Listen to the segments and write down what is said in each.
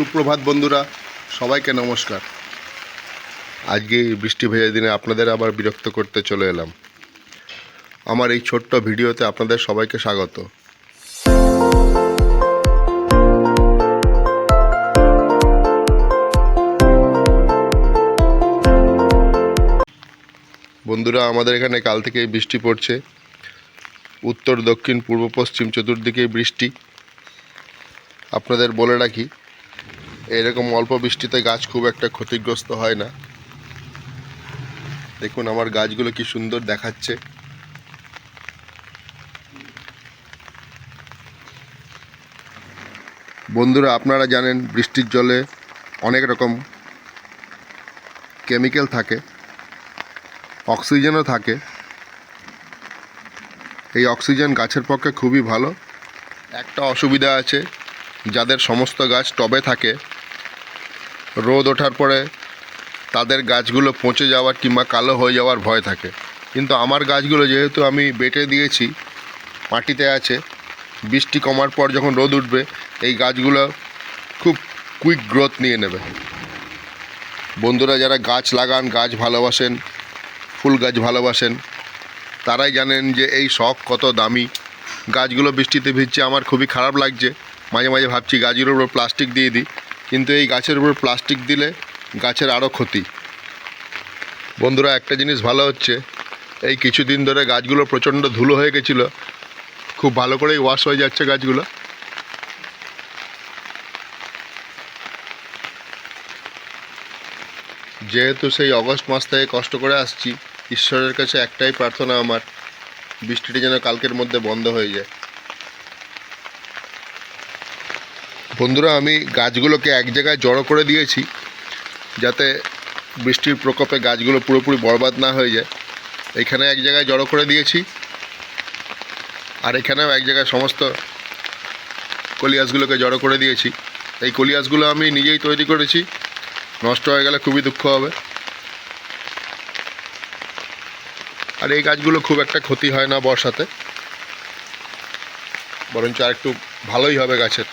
সুপ্রভাত বন্ধুরা, সবাইকে নমস্কার। আজকে বৃষ্টি ভেজা দিনে আপনাদের আবার বিরক্ত করতে চলে এলাম। আমার এই ছোট্ট ভিডিওতে আপনাদের সবাইকে স্বাগত। বন্ধুরা, আমাদের এখানে কাল থেকেই বৃষ্টি পড়ছে। উত্তর, দক্ষিণ, পূর্ব, পশ্চিম, চতুর্দিকেই বৃষ্টি। আপনাদের বলে রাখি এরকম অল্প বৃষ্টিতে গাছ খুব একটা ক্ষতিগ্রস্ত হয় না। দেখুন আমার গাছগুলো কি সুন্দর দেখাচ্ছে। বন্ধুরা, আপনারা জানেন বৃষ্টির জলে অনেক রকম কেমিক্যাল থাকে, অক্সিজেনও থাকে। এই অক্সিজেন গাছের পক্ষে খুবই ভালো। একটা অসুবিধা আছে, যাদের সমস্ত গাছ টবে থাকে রোদ ওঠার পরে তাদের গাছগুলো পচে যাওয়ার কিংবা কালো হয়ে যাওয়ার ভয় থাকে। কিন্তু আমার গাছগুলো যেহেতু আমি বেটে দিয়েছি, মাটিতে আছে, বৃষ্টি কমার পর যখন রোদ উঠবে, এই গাছগুলো খুব কুইক গ্রোথ নিয়ে নেবে। বন্ধুরা যারা গাছ লাগান, গাছ ভালোবাসেন, ফুল গাছ ভালোবাসেন, তারাই জানেন যে এই শখ কত দামি। গাছগুলো বৃষ্টিতে ভিজছে, আমার খুবই খারাপ লাগছে। মাঝে মাঝে ভাবছি গাছের উপর প্লাস্টিক দিয়ে দিই। কিন্তু এই গাছের উপর প্লাস্টিক দিলে গাছের আরও ক্ষতি। বন্ধুরা, একটা জিনিস ভালো হচ্ছে, এই কিছুদিন ধরে গাছগুলো প্রচণ্ড ধুলো হয়ে গেছিল। খুব ভালো করেই ওয়াশ হয়ে যাচ্ছে গাছগুলো। যেহেতু সেই অগস্ট মাস থেকে কষ্ট করে আসছি, ঈশ্বরের কাছে একটাই প্রার্থনা আমার, বৃষ্টিটি যেন কালকের মধ্যে বন্ধ হয়ে যায়। বন্ধুরা, আমি গাছগুলোকে এক জায়গায় জড়ো করে দিয়েছি যাতে বৃষ্টির প্রকোপে গাছগুলো পুরোপুরি বরবাদ না হয়ে যায়। এখানে এক জায়গায় জড়ো করে দিয়েছি আর এখানেও এক জায়গায় সমস্ত কলিয়াসগুলোকে জড়ো করে দিয়েছি। এই কলিয়াসগুলো আমি নিজেই তৈরি করেছি। নষ্ট হয়ে গেলে খুবই দুঃখ হবে। আর এই গাছগুলো খুব একটা ক্ষতি হয় না বর্ষাতে। বরঞ্চ আর একটু ভালোই হবে গাছের।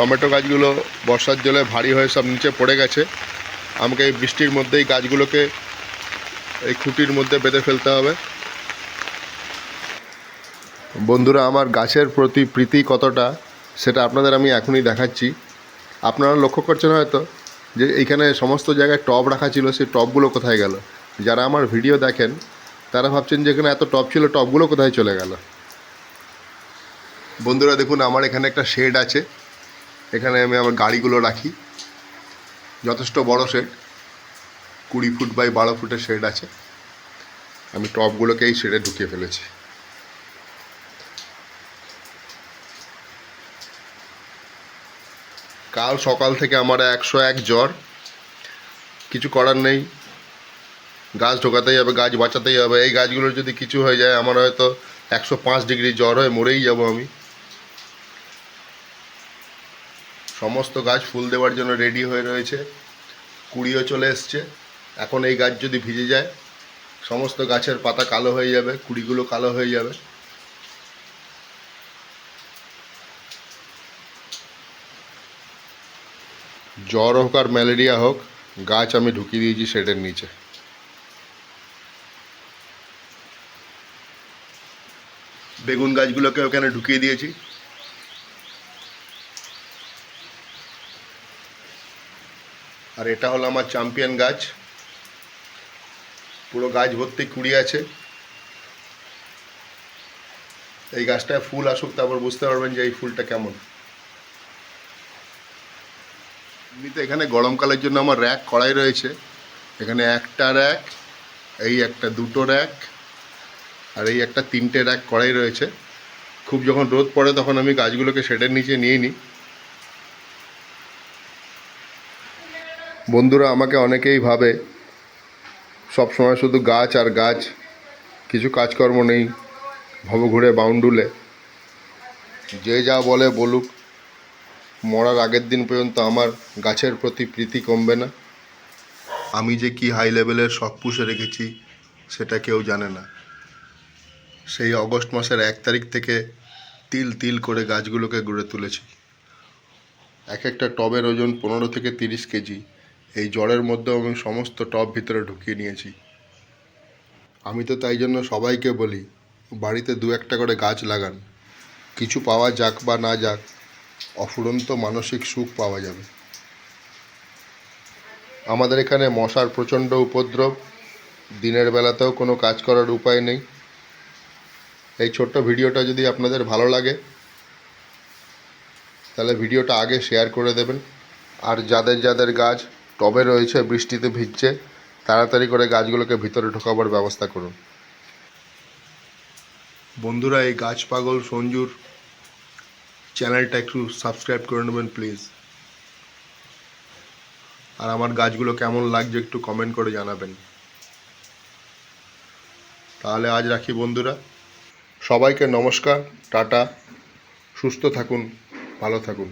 টমেটো গাছগুলো বর্ষার জলে ভারী হয়ে সব নিচে পড়ে গেছে। আমাকে এই বৃষ্টির মধ্যেই গাছগুলোকে এই খুঁটির মধ্যে বেঁধে ফেলতে হবে। বন্ধুরা, আমার গাছের প্রতি প্রীতি কতটা সেটা আপনাদের আমি এখনই দেখাচ্ছি। আপনারা লক্ষ্য করছেন হয়তো যে এইখানে সমস্ত জায়গায় টব রাখা ছিল, সেই টবগুলো কোথায় গেল? যারা আমার ভিডিও দেখেন, তারা ভাবছেন যে এখানে এত টব ছিল, টবগুলো কোথায় চলে গেল? বন্ধুরা, দেখুন, আমার এখানে একটা শেড আছে। এখানে আমি আমার গাড়িগুলো রাখি। যথেষ্ট বড় শেড কুড়ি ফুট বাই বারো ফুটের শেড আছে। আমি টবগুলোকে এই শেডে ঢুকিয়ে ফেলেছি। কাল সকাল থেকে আমার একশো এক জ্বর। কিছু করার নেই। গাছ ঢোকাতেই হবে, গাছ বাঁচাতেই হবে। এই গাছগুলোর যদি কিছু হয়ে যায়, আমার হয়তো একশো পাঁচ ডিগ্রি জ্বর হয়ে মরেই যাব আমি। সমস্ত গাছ ফুল দেওয়ার জন্য রেডি হয়ে রয়েছে। কুড়িও চলে এসছে। এখন এই গাছ যদি ভিজে যায়, সমস্ত গাছের পাতা কালো হয়ে যাবে, কুড়িগুলো কালো হয়ে যাবে। জ্বর হোক আর ম্যালেরিয়া হোক, গাছ আমি ঢুকিয়ে দিয়েছি শেডের নিচে। বেগুন গাছগুলোকে ওখানে ঢুকিয়ে দিয়েছি। আর এটা হলো আমার চ্যাম্পিয়ন গাছ। পুরো গাছ ভর্তি কুড়ি আছে। এই গাছটায় ফুল আসুক, তারপর বুঝতে পারবেন যে এই ফুলটা কেমন। এমনিতে এখানে গরমকালের জন্য আমার র্যাক কড়াই রয়েছে। এখানে একটা র্যাক এই একটা দুটো র্যাক আর এই একটা তিনটে র্যাক কড়াই রয়েছে। খুব যখন রোদ পড়ে, তখন আমি গাছগুলোকে শেডের নিচে নিয়ে নিই। বন্ধুরা আমাকে অনেকেই ভাবে সবসময় শুধু গাছ আর গাছ, কিছু কাজকর্ম নেই ঘুরে বাউন্ডুলে। যে যা বলে বলুক, মরার আগের দিন পর্যন্ত আমার গাছের প্রতি প্রীতি কমবে না। আমি যে কি হাই লেভেলের শখ পুষে রেখেছি, সেটা কেউ জানে না। সেই অগস্ট মাসের এক তারিখ থেকে তিল তিল করে গাছগুলোকে গড়ে তুলেছি। এক একটা টবের ওজন পনেরো থেকে তিরিশ কেজি। এই জলের মধ্যেও আমি সমস্ত টব ভিতরে ঢুকিয়ে নিয়েছি। আমি তো তাই জন্য সবাইকে বলি, বাড়িতে দু একটা করে গাছ লাগান। কিছু পাওয়া যাক বা না যাক, অফুরন্ত মানসিক সুখ পাওয়া যাবে। আমাদের এখানে মশার প্রচণ্ড উপদ্রব, দিনের বেলাতেও কোনো কাজ করার উপায় নেই। এই ছোট্ট ভিডিওটা যদি আপনাদের ভালো লাগে, তাহলে ভিডিওটা আগে শেয়ার করে দেবেন। আর যাদের যাদের গাছ টবে রয়েছে, বৃষ্টিতে ভিজছে, তাড়াতাড়ি করে গাছগুলোকে ভিতরে ঢোকাবার ব্যবস্থা করুন। বন্ধুরা, এই গাছ পাগল সঞ্জুর চ্যানেলটা একটু সাবস্ক্রাইব করে নেবেন, প্লিজ। আর আমার গাছগুলো কেমন লাগছে একটু কমেন্ট করে জানাবেন। তাহলে আজ রাখি বন্ধুরা। সবাইকে নমস্কার, টাটা, সুস্থ থাকুন, ভালো থাকুন।